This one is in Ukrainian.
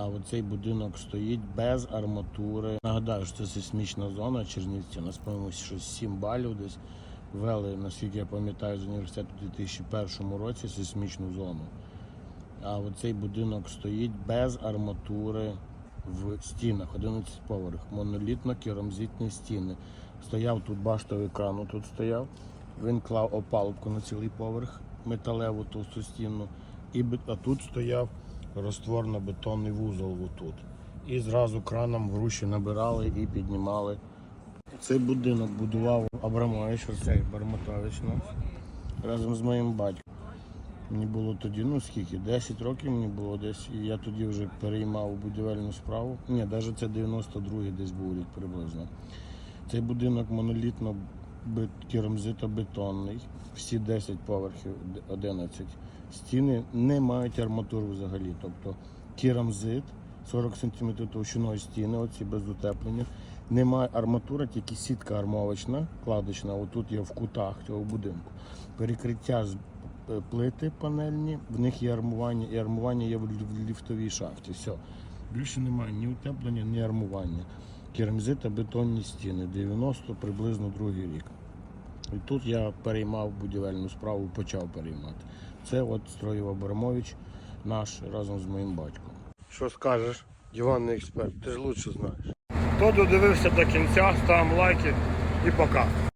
А оцей будинок стоїть без арматури. Нагадаю, що це сейсмічна зона Чернівці. Нас по-моєму щось 7 балів десь ввели, наскільки я пам'ятаю, з університету у 2001 році сейсмічну зону. А оцей будинок стоїть без арматури в стінах, 11 поверх, монолітно керамзитні стіни. Стояв тут баштовий кран, тут стояв. Він клав опалубку на цілий поверх, металеву товсту стіну. І а тут стояв розтворно-бетонний вузол отут. І зразу краном груші набирали і піднімали. Цей будинок будував Абрамович, оцей Барматович наш, разом з моїм батьком. Мені було тоді, ну скільки, 10 років мені було десь, і я тоді вже переймав будівельну справу. Ні, навіть це 92-й десь був рік приблизно. Цей будинок монолітно керамзитобетонний, всі 10 поверхів, 11. Стіни не мають арматури взагалі. Тобто керамзит, 40 см товщиною стіни, оці без утеплення. Немає арматури, тільки сітка армовочна, кладочна, отут є в кутах цього будинку. Перекриття з е, плити панельні, в них є армування, і армування є в ліфтовій шахті. Все. Більше немає ні утеплення, ні армування. Керамзит та бетонні стіни, 90 приблизно другий рік. І тут я переймав будівельну справу, почав переймати. Це от строїв Абрамович, наш разом з моїм батьком. Що скажеш, диванний експерт, ти ж лучше знаєш. Хто додивився до кінця, ставимо лайки і пока.